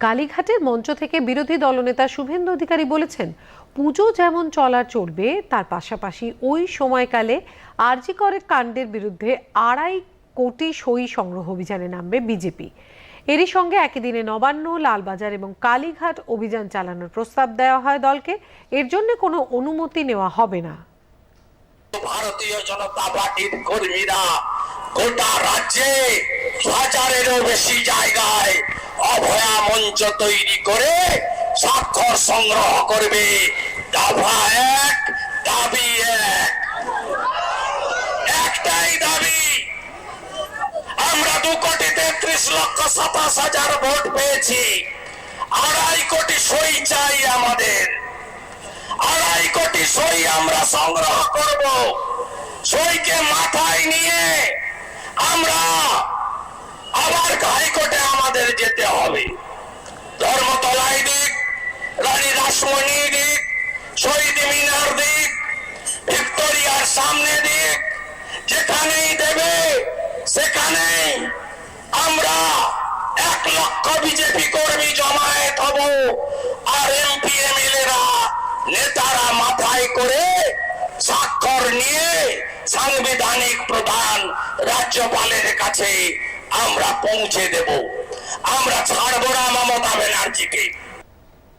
কালীঘাটের মঞ্চ থেকে বিরোধী দলনেতা শুভেন্দু অধিকারী বলেছেন, পুজো যেমন চলার চলবে, তার পাশাপাশি ওই সময়কালে আরজি করে কাণ্ডের বিরুদ্ধে আড়াই কোটি সই সংগ্রহ অভিযানে নামবে বিজেপি। এরই সঙ্গে একই দিনে নবান্ন, লালবাজার এবং কালীঘাট অভিযান চালানোর প্রস্তাব দেওয়া হয় দলকে। এর জন্য কোনো অনুমতি নেওয়া হবে না। ভারতীয় জনতা পার্টির কর্মীরা গোটা রাজ্যে হাজারেরও বেশি জায়গায় মঞ্চ তৈরি করে স্বাক্ষর সংগ্রহ করবে। দফা এক, দাবি এক। একটাই দাবি, আমরা দু কোটি তেত্রিশ লক্ষ সাতাশ হাজার ভোট পেয়েছি। আড়াই কোটি সই চাই আমাদের। আড়াই কোটি সই আমরা সংগ্রহ করব। সইকে মাথায় নিয়ে আমরা আবার হাইকোর্টে আমাদের যেতে হবে ধর্মতলায় দিক রানী দিক, শহীদ মিনার দিক, ভিক্টোরিয়ার সামনে দিক, যেখানেই দেবে, সেখানেই আমরা এক লক্ষ বিজেপি কর্মী জমায়েত হব। আর এমপি, এমএলএরা নেতারা মাথায় করে স্বাক্ষর নিয়ে সাংবিধানিক প্রধান রাজ্যপালের কাছে আমরা পৌঁছে দেব। আমরা ছাড়বো না মমতা ব্যানার্জিকে।